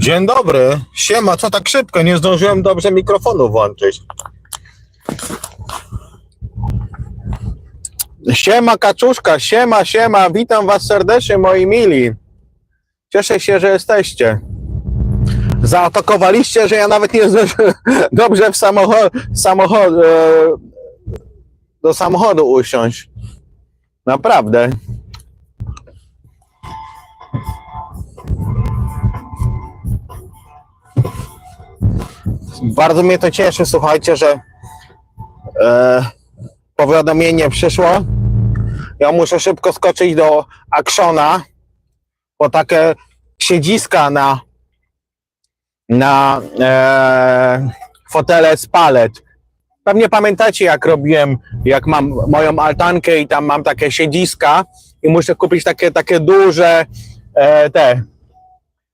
Dzień dobry. Siema, co tak szybko? Nie zdążyłem dobrze mikrofonu włączyć. Siema kaczuszka, siema, siema. Witam was serdecznie, moi mili. Cieszę się, że jesteście. Zaatakowaliście, że ja nawet nie zdążyłem dobrze w samochód, samochód, e, do samochodu usiąść. Naprawdę. Bardzo mnie to cieszy, słuchajcie, że e, powiadomienie przyszło. Ja muszę szybko skoczyć do Actiona, bo takie siedziska na, na e, fotele z palet. Pewnie pamiętacie, jak robiłem, jak mam moją altankę i tam mam takie siedziska i muszę kupić takie, takie duże e, te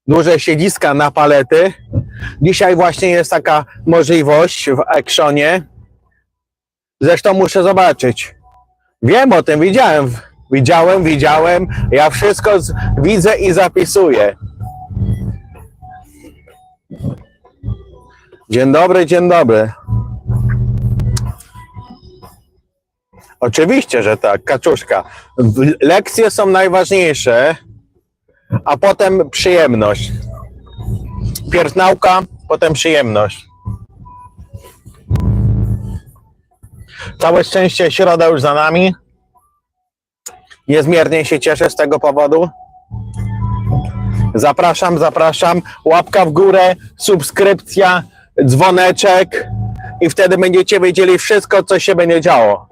duże siedziska na palety. Dzisiaj właśnie jest taka możliwość w Actionie. Zresztą muszę zobaczyć. Wiem o tym, widziałem. Widziałem, widziałem. Ja wszystko widzę i zapisuję. Dzień dobry, dzień dobry. Oczywiście, że tak, kaczuszka. Lekcje są najważniejsze, a potem przyjemność. Pierw nauka, potem przyjemność. Całe szczęście, środa już za nami. Niezmiernie się cieszę z tego powodu. Zapraszam, zapraszam. Łapka w górę, subskrypcja, dzwoneczek i wtedy będziecie wiedzieli wszystko, co się będzie działo.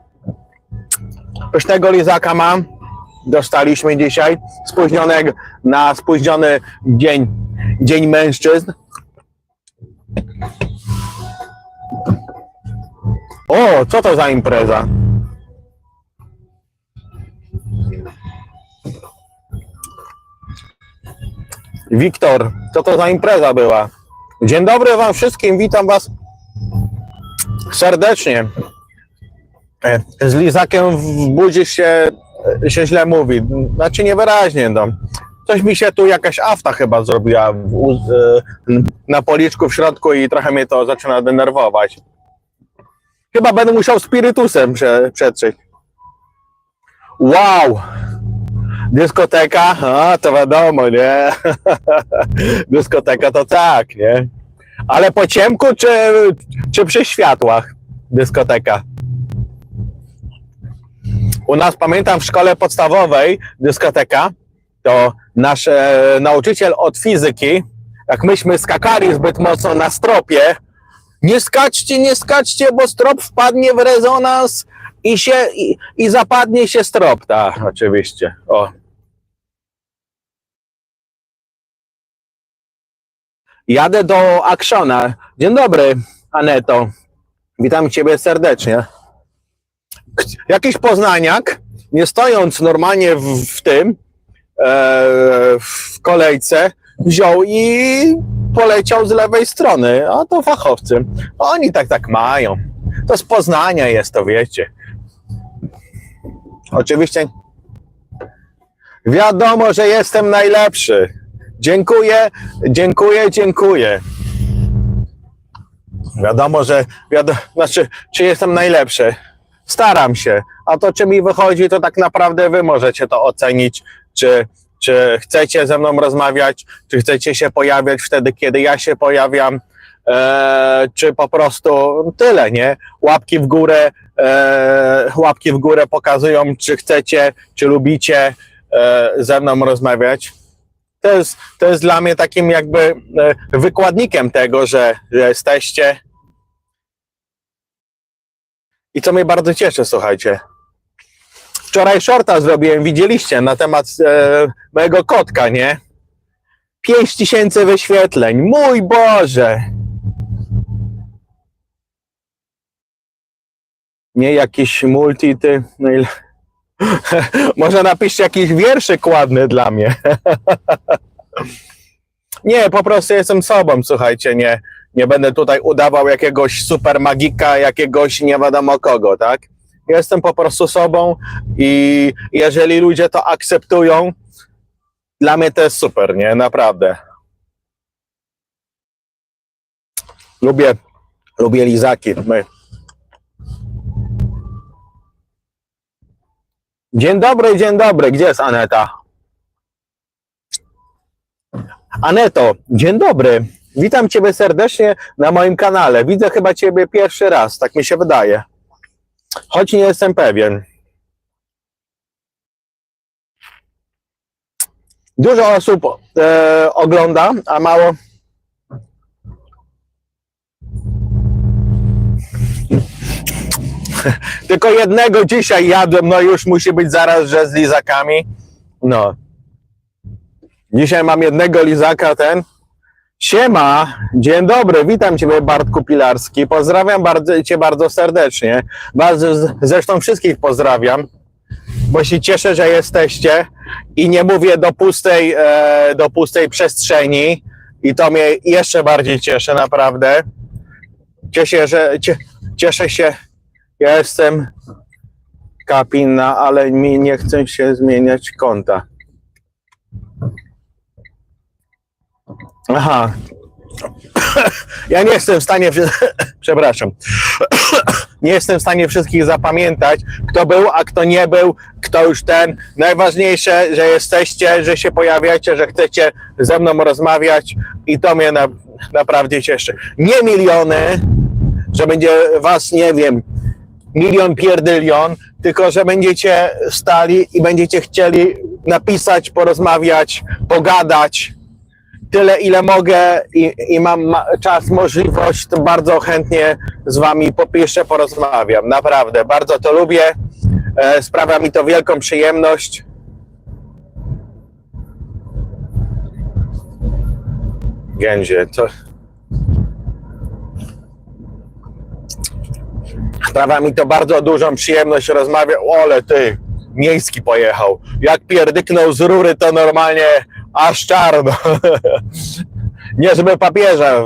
Pysznego lizaka mam. Dostaliśmy dzisiaj spóźnionego na spóźniony dzień, dzień mężczyzn. O, co to za impreza? Wiktor, co to za impreza była? Dzień dobry Wam wszystkim, witam Was serdecznie. E, Z lizakiem budzisz się, się źle mówi. Znaczy niewyraźnie, no. Coś mi się tu jakaś afta chyba zrobiła w, e, na policzku w środku i trochę mnie to zaczyna denerwować. Chyba będę musiał spirytusem prze, przetrzeć. Wow! Dyskoteka? A, to wiadomo, nie? Dyskoteka to tak, nie? Ale po ciemku czy, czy przy światłach dyskoteka? U nas pamiętam w szkole podstawowej dyskoteka, to nasz e, nauczyciel od fizyki, jak myśmy skakali zbyt mocno na stropie, nie skaczcie, nie skaczcie, bo strop wpadnie w rezonans i się i, i zapadnie się strop. Tak, oczywiście. O. Jadę do Actiona. Dzień dobry, Aneto. Witam Ciebie serdecznie. Jakiś poznaniak, nie stojąc normalnie w, w tym, e, w kolejce, wziął i poleciał z lewej strony. A to fachowcy. Oni tak tak mają. To z Poznania jest, to wiecie. Oczywiście wiadomo, że jestem najlepszy. Dziękuję, dziękuję, dziękuję. Wiadomo, że wiadomo, znaczy, czy jestem najlepszy. Staram się. A to, czy mi wychodzi, to tak naprawdę wy możecie to ocenić, czy, czy chcecie ze mną rozmawiać, czy chcecie się pojawiać wtedy, kiedy ja się pojawiam, e, czy po prostu tyle, nie? Łapki w górę, e, łapki w górę pokazują, czy chcecie, czy lubicie e, ze mną rozmawiać. To jest, to jest dla mnie takim jakby e, wykładnikiem tego, że, że jesteście. I co mnie bardzo cieszy, słuchajcie. Wczoraj shorta zrobiłem, widzieliście, na temat e, mojego kotka, nie? 5 tysięcy wyświetleń. Mój Boże! Nie jakiś multi, ty. No ile... Może napiszcie jakiś wierszyk ładny dla mnie. nie, po prostu jestem sobą, słuchajcie, nie, nie będę tutaj udawał jakiegoś super magika, jakiegoś nie wiadomo kogo, tak? Jestem po prostu sobą i jeżeli ludzie to akceptują, dla mnie to jest super, nie? Naprawdę. Lubię, lubię lizaki. My. Dzień dobry, dzień dobry. Gdzie jest Aneta? Aneto, dzień dobry. Witam Ciebie serdecznie na moim kanale. Widzę chyba Ciebie pierwszy raz, tak mi się wydaje. Choć nie jestem pewien. Dużo osób e, ogląda, a mało. Tylko jednego dzisiaj jadłem, no już musi być zaraz, że z lizakami. No. Dzisiaj mam jednego lizaka, ten. Siema, dzień dobry, witam Ciebie Bartku Pilarski. Pozdrawiam bardzo, Cię bardzo serdecznie. Zresztą wszystkich pozdrawiam, bo się cieszę, że jesteście i nie mówię do pustej, e, do pustej przestrzeni i to mnie jeszcze bardziej cieszy, naprawdę. Cieszę, że, cie, cieszę się, ja jestem kapina, ale mi nie chce się zmieniać konta. Aha. Ja nie jestem w stanie, przepraszam, nie jestem w stanie wszystkich zapamiętać, kto był, a kto nie był, kto już ten. Najważniejsze, że jesteście, że się pojawiacie, że chcecie ze mną rozmawiać i to mnie na, naprawdę cieszy. Nie miliony, że będzie was, nie wiem, milion pierdylion, tylko że będziecie stali i będziecie chcieli napisać, porozmawiać, pogadać tyle, ile mogę i, i mam ma- czas, możliwość, to bardzo chętnie z Wami popiszę, porozmawiam. Naprawdę, bardzo to lubię. E, sprawia mi to wielką przyjemność. Gęzie, to. Sprawia mi to bardzo dużą przyjemność rozmawiać. O, ale ty, miejski pojechał. Jak pierdyknął z rury, to normalnie aż czarno. Nie żeby papieża.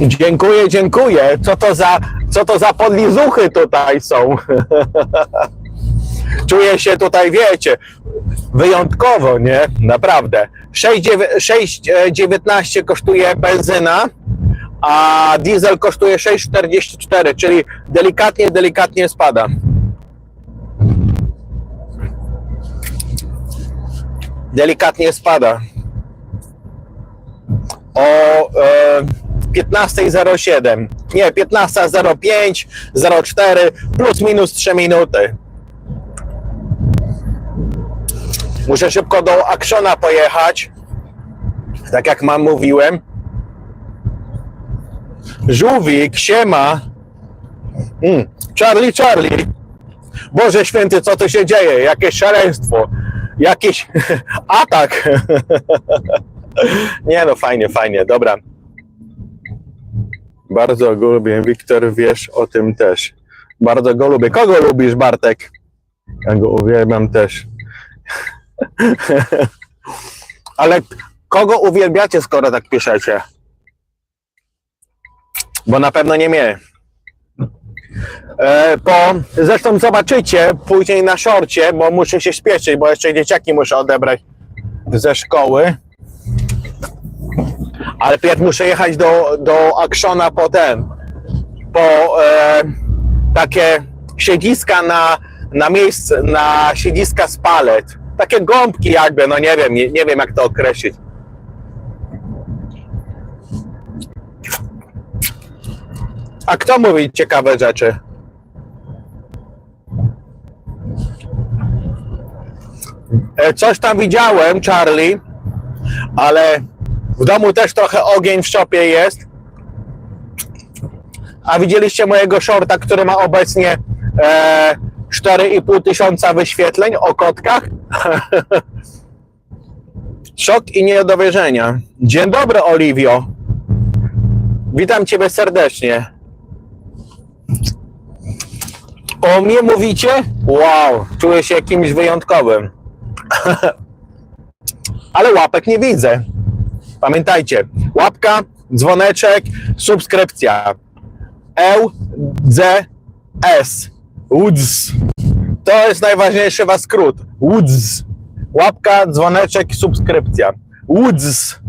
Dziękuję, dziękuję. Co to za, co to za podlizuchy tutaj są? Czuję się tutaj, wiecie, wyjątkowo, nie? Naprawdę. 6,19 kosztuje benzyna, a diesel kosztuje 6,44, czyli delikatnie, delikatnie spada. Delikatnie spada. O e, 15.07. Nie, 15.05, 04, plus minus 3 minuty. Muszę szybko do Actiona pojechać. Tak jak mam mówiłem. Żółwik, siema. Mm, Charlie, Charlie. Boże święty, co tu się dzieje? Jakieś szaleństwo. Jakiś atak. Nie no, fajnie, fajnie, dobra. Bardzo go lubię. Wiktor, wiesz o tym też. Bardzo go lubię. Kogo lubisz, Bartek? Ja go uwielbiam też. Ale kogo uwielbiacie, skoro tak piszecie? Bo na pewno nie mnie. E, po, zresztą zobaczycie później na szorcie, bo muszę się śpieszyć, bo jeszcze dzieciaki muszę odebrać ze szkoły. Ale pierw muszę jechać do, do Actiona po ten, po e, takie siedziska na, na miejsce, na siedziska z palet. Takie gąbki jakby, no nie wiem, nie, nie wiem jak to określić. A kto mówi ciekawe rzeczy? E, Coś tam widziałem, Charlie, ale w domu też trochę ogień w szopie jest. A widzieliście mojego shorta, który ma obecnie e, 4,5 tysiąca wyświetleń o kotkach? Szok i nie. Dzień dobry, Oliwio. Witam Ciebie serdecznie. O mnie mówicie? Wow, czuję się jakimś wyjątkowym. Ale łapek nie widzę. Pamiętajcie, łapka, dzwoneczek, subskrypcja. LZS. WUDZ. To jest najważniejszy was skrót. WUDZ. Łapka, dzwoneczek, subskrypcja. Woods.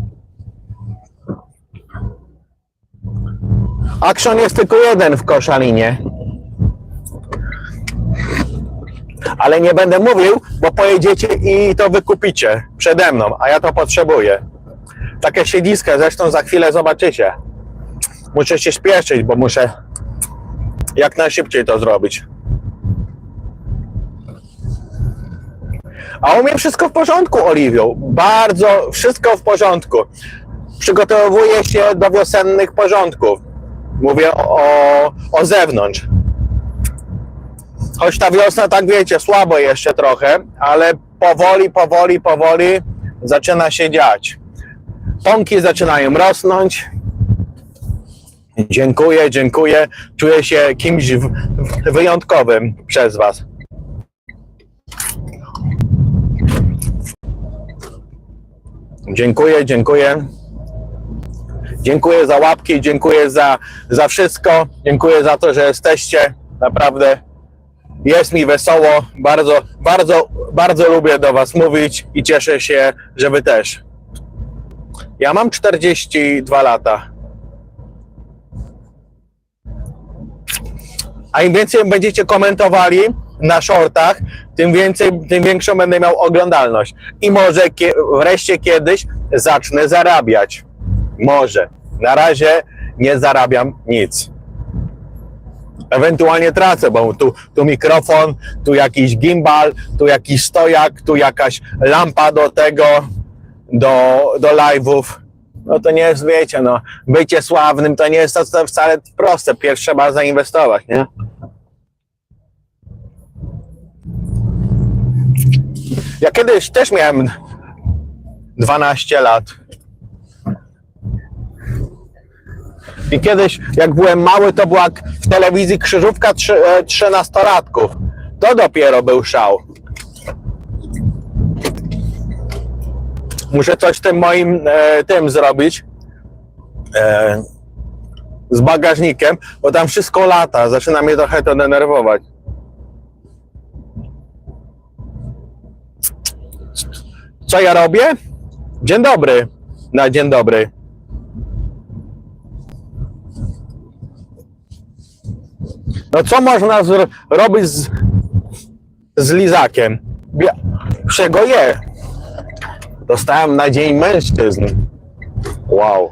Action jest tylko jeden w Koszalinie. Ale nie będę mówił, bo pojedziecie i to wykupicie przede mną, a ja to potrzebuję. Takie siedziska, zresztą za chwilę zobaczycie. Muszę się śpieszyć, bo muszę jak najszybciej to zrobić. A u mnie wszystko w porządku, Oliwiu. Bardzo wszystko w porządku. Przygotowuję się do wiosennych porządków. Mówię o, o zewnątrz. Choć ta wiosna, tak wiecie, słabo jeszcze trochę, ale powoli, powoli, powoli zaczyna się dziać. Pąki zaczynają rosnąć. Dziękuję, dziękuję. Czuję się kimś wyjątkowym przez Was. Dziękuję, dziękuję. Dziękuję za łapki, dziękuję za, za wszystko. Dziękuję za to, że jesteście. Naprawdę jest mi wesoło. Bardzo, bardzo, bardzo lubię do Was mówić i cieszę się, że Wy też. Ja mam 42 lata. A im więcej będziecie komentowali na shortach, tym więcej, tym większą będę miał oglądalność. I może kie, wreszcie kiedyś zacznę zarabiać. Może. Na razie nie zarabiam nic. Ewentualnie tracę, bo tu, tu mikrofon, tu jakiś gimbal, tu jakiś stojak, tu jakaś lampa do tego, do, do live'ów. No to nie jest, wiecie, no, bycie sławnym to nie jest to, to wcale proste. Pierwsze trzeba zainwestować, nie? Ja kiedyś też miałem 12 lat. I kiedyś, jak byłem mały, to była w telewizji krzyżówka e, trzynastolatków. To dopiero był szał. Muszę coś tym moim e, tym zrobić. E, z bagażnikiem, bo tam wszystko lata. Zaczyna mnie trochę to denerwować. Co ja robię? Dzień dobry. Na dzień dobry. No co można zro- robić z, z lizakiem? Się go je. Dostałem na Dzień Mężczyzn. Wow.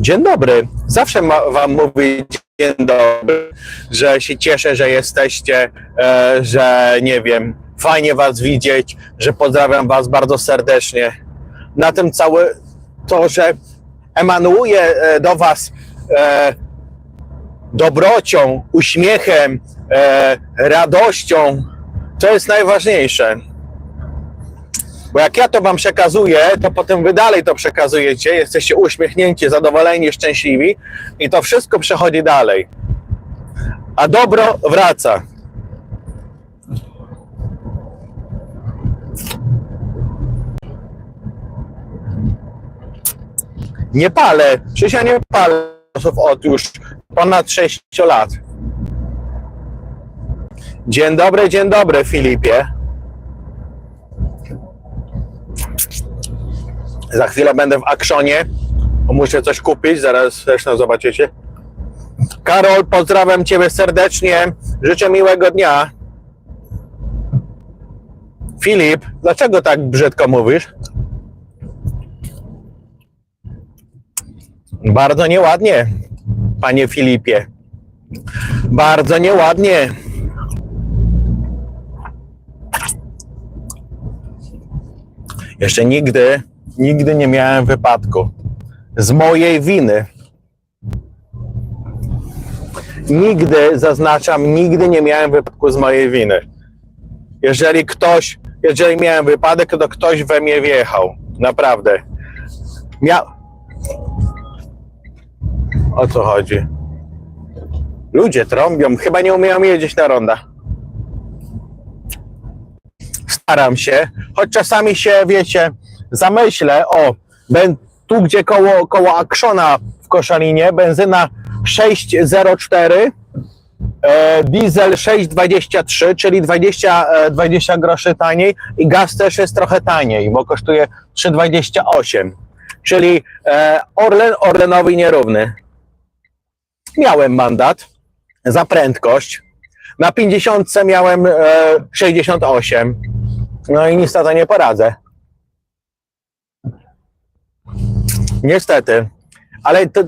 Dzień dobry. Zawsze ma, wam mówię dzień dobry, że się cieszę, że jesteście, e, że nie wiem, fajnie was widzieć, że pozdrawiam was bardzo serdecznie. Na tym całe to, że emanuje e, do was e, dobrocią, uśmiechem, e, radością, to jest najważniejsze. Bo jak ja to wam przekazuję, to potem wy dalej to przekazujecie, jesteście uśmiechnięci, zadowoleni, szczęśliwi i to wszystko przechodzi dalej. A dobro wraca. Nie palę, przecież ja nie palę od już ponad 6 lat. Dzień dobry, dzień dobry Filipie. Za chwilę będę w Akszonie. Muszę coś kupić, zaraz zresztą zobaczycie. Karol, pozdrawiam Ciebie serdecznie. Życzę miłego dnia. Filip, dlaczego tak brzydko mówisz? Bardzo nieładnie, panie Filipie. Bardzo nieładnie. Jeszcze nigdy, nigdy nie miałem wypadku. Z mojej winy. Nigdy, zaznaczam, nigdy nie miałem wypadku z mojej winy. Jeżeli ktoś, jeżeli miałem wypadek, to ktoś we mnie wjechał. Naprawdę. Mia... O co chodzi? Ludzie trąbią, chyba nie umieją jeździć na ronda. Staram się, choć czasami się, wiecie, zamyślę, o, ben, tu gdzie koło, koło Akszona w Koszalinie, benzyna 604, e, diesel 6,23, czyli 20, e, 20 groszy taniej i gaz też jest trochę taniej, bo kosztuje 3,28, czyli e, Orlen Orlenowi nierówny. Miałem mandat za prędkość, na 50 miałem e, 68, no i to nie poradzę. Niestety. Ale to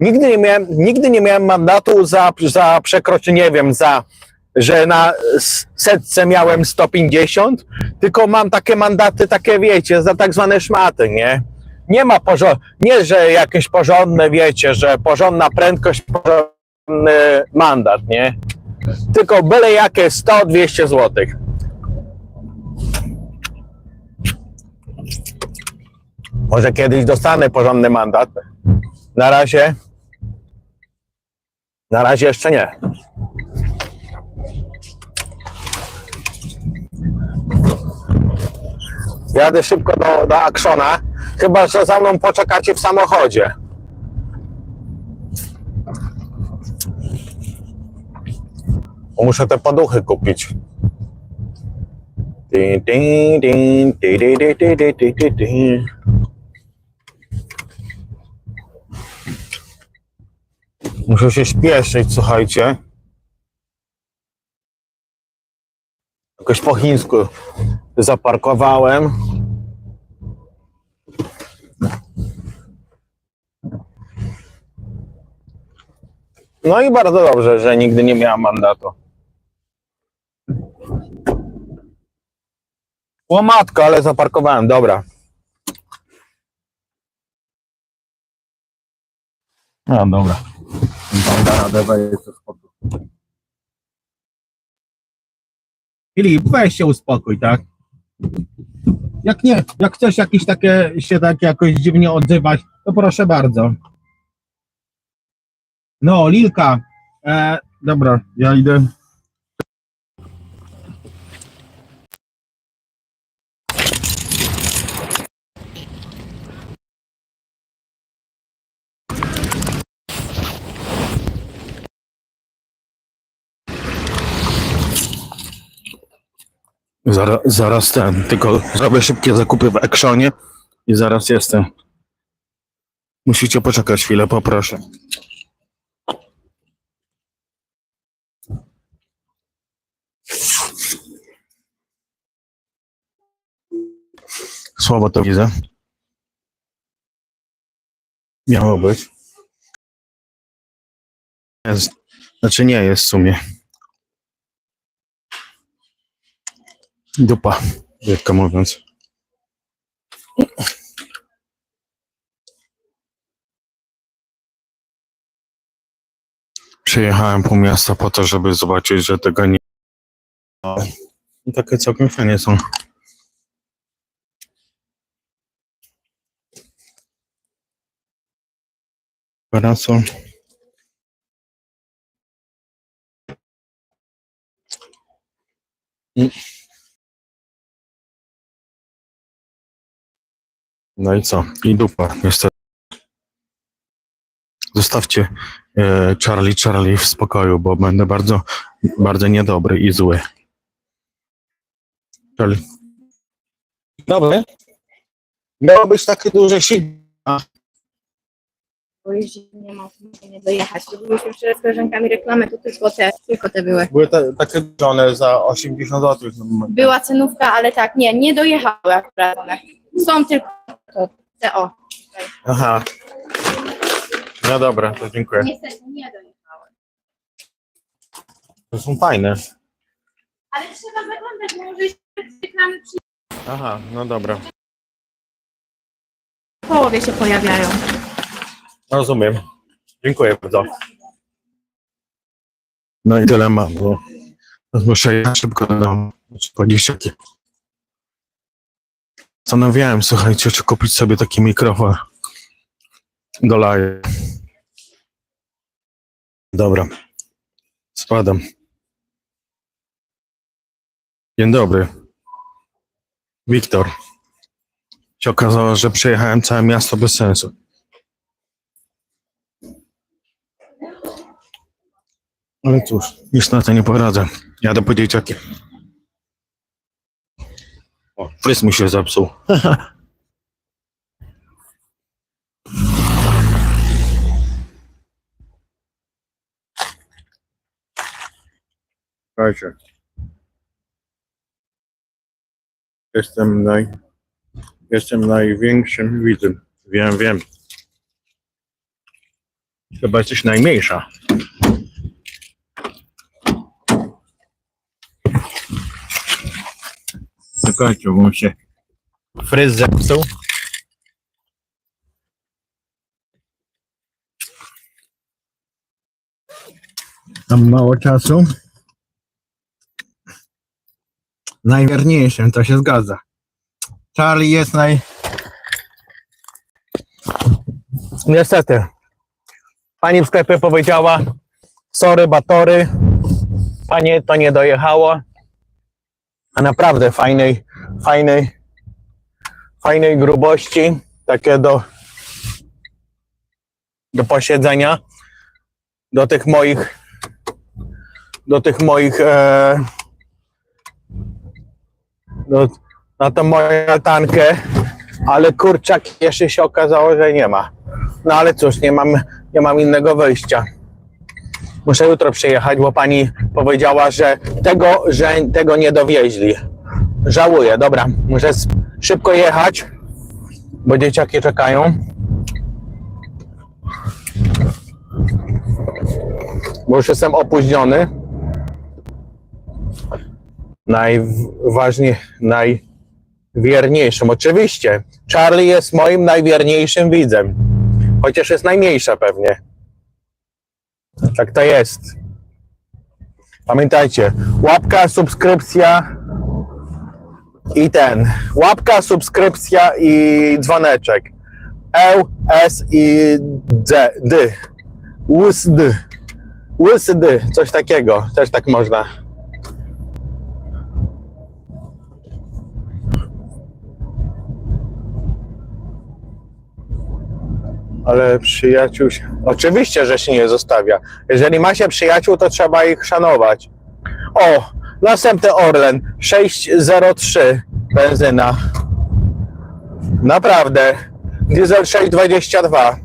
nigdy nie miałem, nigdy nie miałem mandatu za, za przekroczenie, nie wiem, za, że na setce miałem 150, tylko mam takie mandaty, takie wiecie, za tak zwane szmaty, nie? Nie ma porząd, nie, że jakieś porządne, wiecie, że porządna prędkość, porządny mandat, nie? Tylko byle jakie 100-200 złotych. Może kiedyś dostanę porządny mandat. Na razie. Na razie jeszcze nie. Jadę szybko do, do Akszona. Chyba, że za mną poczekacie w samochodzie. Muszę te paduchy kupić. Muszę się śpieszyć, słuchajcie. Jakoś po chińsku zaparkowałem. No i bardzo dobrze, że nigdy nie miałem mandatu. O matko, ale zaparkowałem, dobra. No dobra. Filip, weź się uspokój, tak? Jak nie, jak chcesz jakieś takie się tak jakoś dziwnie odzywać, to proszę bardzo. No, Lilka. E, dobra, ja idę. Zaraz, zaraz ten, tylko zrobię szybkie zakupy w Ekszonie i zaraz jestem. Musicie poczekać chwilę, poproszę. Słabo to widzę. Miało być. Jest, znaczy nie jest w sumie. Dupa, brzydko mówiąc. Przyjechałem po miasto po to, żeby zobaczyć, że tego nie. I takie całkiem fajnie są. Parasol. No i co? I dupa, niestety. Zostawcie e, Charlie Charlie w spokoju, bo będę bardzo, bardzo niedobry i zły. Charlie. Dobry. Miało być takie duże sidła. Bo jeździć nie ma nie dojechać. Robiliśmy wczoraj z koleżankami reklamę, to tylko te, tylko te były. Były te, takie żone za 80 zł. Była cenówka, ale tak, nie, nie dojechały akurat one. Są tylko to, te o. Aha. No dobra, to dziękuję. Niestety nie dojechały. To są fajne. Ale trzeba zaglądać, bo może się reklamy przy Aha, no dobra. połowie się pojawiają. Rozumiem. Dziękuję bardzo. No i tyle mam, bo muszę jechać szybko. Znaczy po dziesiątej. Zastanawiałem, słuchajcie, czy kupić sobie taki mikrofon do live. Dobra. Spadam. Dzień dobry. Wiktor. Się okazało, że przejechałem całe miasto bez sensu. Ale cóż, już na to nie poradzę. Jadę po dzieciaki. O, fryz mi się zepsuł. Słuchajcie. Jestem naj... Jestem największym widzem. Wiem, wiem. Chyba jesteś najmniejsza. Czekajcie, bo mi się fryz zepsuł. Mam mało czasu. Najwierniejszym, to się zgadza. Charlie jest naj... Niestety. Pani w sklepie powiedziała sorry, batory. Panie, to nie dojechało. A naprawdę fajnej, fajnej, fajnej grubości. Takie do, do posiedzenia. Do tych moich, do tych moich, e, do, na tą moją tankę. Ale kurczak jeszcze się okazało, że nie ma. No ale cóż, nie mam, nie mam innego wyjścia. Muszę jutro przyjechać, bo pani powiedziała, że tego, że tego nie dowieźli. Żałuję, dobra, muszę szybko jechać, bo dzieciaki czekają. Bo już jestem opóźniony. Najważniej, najwierniejszym. Oczywiście, Charlie jest moim najwierniejszym widzem. Chociaż jest najmniejsza pewnie. Tak to jest. Pamiętajcie, łapka, subskrypcja i ten. Łapka, subskrypcja i dzwoneczek. L, S i D. D. Łys, D. Łysy D. Coś takiego. Też tak można. Ale przyjaciół się... Oczywiście, że się nie zostawia. Jeżeli ma się przyjaciół, to trzeba ich szanować. O, następny Orlen 603 benzyna. Naprawdę. Diesel 622.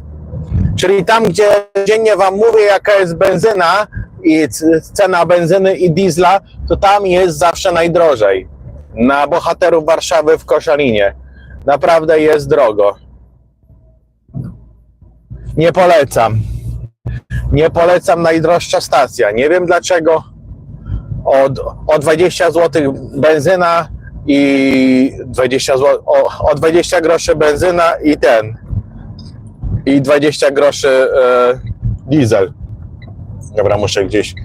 Czyli tam, gdzie dziennie wam mówię, jaka jest benzyna i cena benzyny i diesla, to tam jest zawsze najdrożej. Na bohaterów Warszawy w Koszalinie. Naprawdę jest drogo. Nie polecam. Nie polecam najdroższa stacja. Nie wiem dlaczego. O, o 20 zł benzyna i 20 zł, o, o 20 groszy benzyna i ten. I 20 groszy e, diesel. Dobra, muszę gdzieś.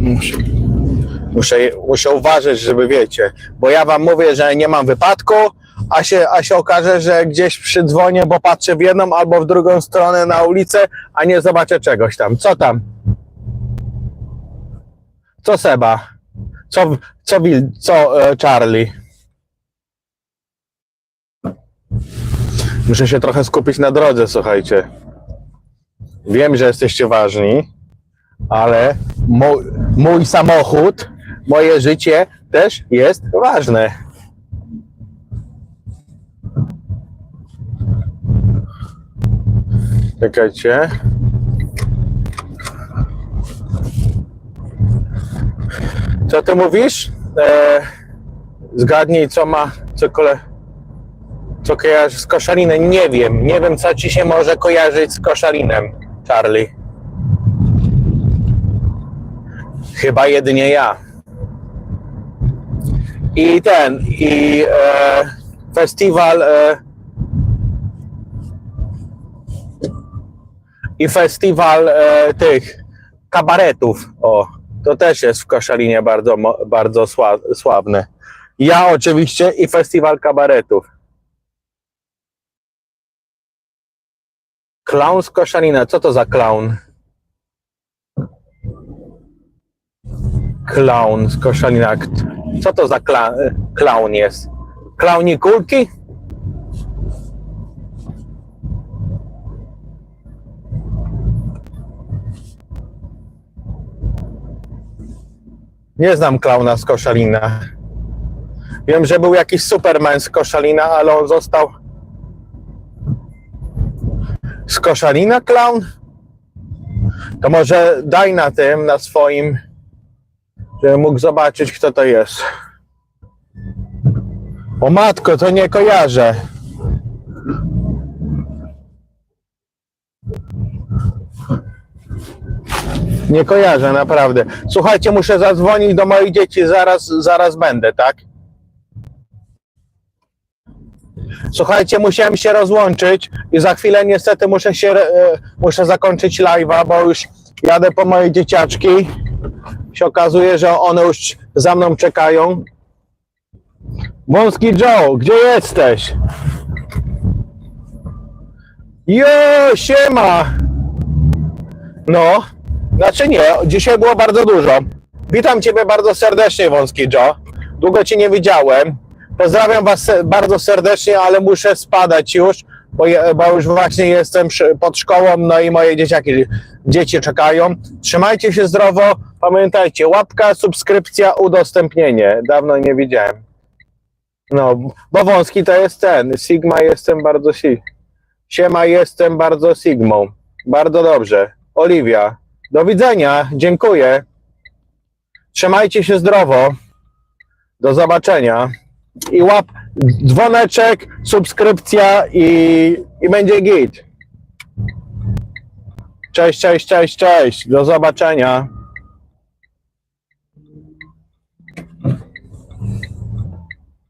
Muszę, muszę, muszę uważać, żeby wiecie, bo ja wam mówię, że nie mam wypadku, a się, a się okaże, że gdzieś przydzwonię, bo patrzę w jedną albo w drugą stronę na ulicę, a nie zobaczę czegoś tam. Co tam? Co Seba? Co, co, Wil, co e, Charlie? Muszę się trochę skupić na drodze, słuchajcie. Wiem, że jesteście ważni, ale mój, mój samochód, moje życie też jest ważne. Czekajcie. Co ty mówisz? E, zgadnij, co ma, co kole, co kojarzy z koszalinem. Nie wiem, nie wiem, co ci się może kojarzyć z koszalinem, Charlie. Chyba jedynie ja. I ten, i e, festiwal e, i festiwal e, tych kabaretów. O, to też jest w Koszalinie bardzo, bardzo sła. Ja oczywiście i festiwal kabaretów. Clown z Koszalina. Co to za clown? Clown z Koszalina. Co to za clown jest? Klauni kulki? Nie znam klauna z Koszalina. Wiem, że był jakiś Superman z Koszalina, ale on został z Koszalina klaun? To może daj na tym, na swoim, żebym mógł zobaczyć, kto to jest. O matko, to nie kojarzę. Nie kojarzę, naprawdę. Słuchajcie, muszę zadzwonić do moich dzieci, zaraz, zaraz będę, tak? Słuchajcie, musiałem się rozłączyć i za chwilę niestety muszę się, e, muszę zakończyć live'a, bo już jadę po moje dzieciaczki. Się okazuje, że one już za mną czekają. Wąski Joe, gdzie jesteś? Jo, siema! No, znaczy nie, dzisiaj było bardzo dużo. Witam Ciebie bardzo serdecznie, Wąski Joe. Długo Cię nie widziałem. Pozdrawiam Was bardzo serdecznie, ale muszę spadać już, bo, bo już właśnie jestem przy, pod szkołą, no i moje dzieciaki, dzieci czekają. Trzymajcie się zdrowo. Pamiętajcie, łapka, subskrypcja, udostępnienie. Dawno nie widziałem. No, bo wąski to jest ten. Sigma jestem bardzo si. Siema, jestem bardzo Sigmą. Bardzo dobrze. Oliwia, do widzenia. Dziękuję. Trzymajcie się zdrowo. Do zobaczenia. I łap dzwoneczek, subskrypcja i, i będzie git. Cześć, cześć, cześć, cześć. Do zobaczenia.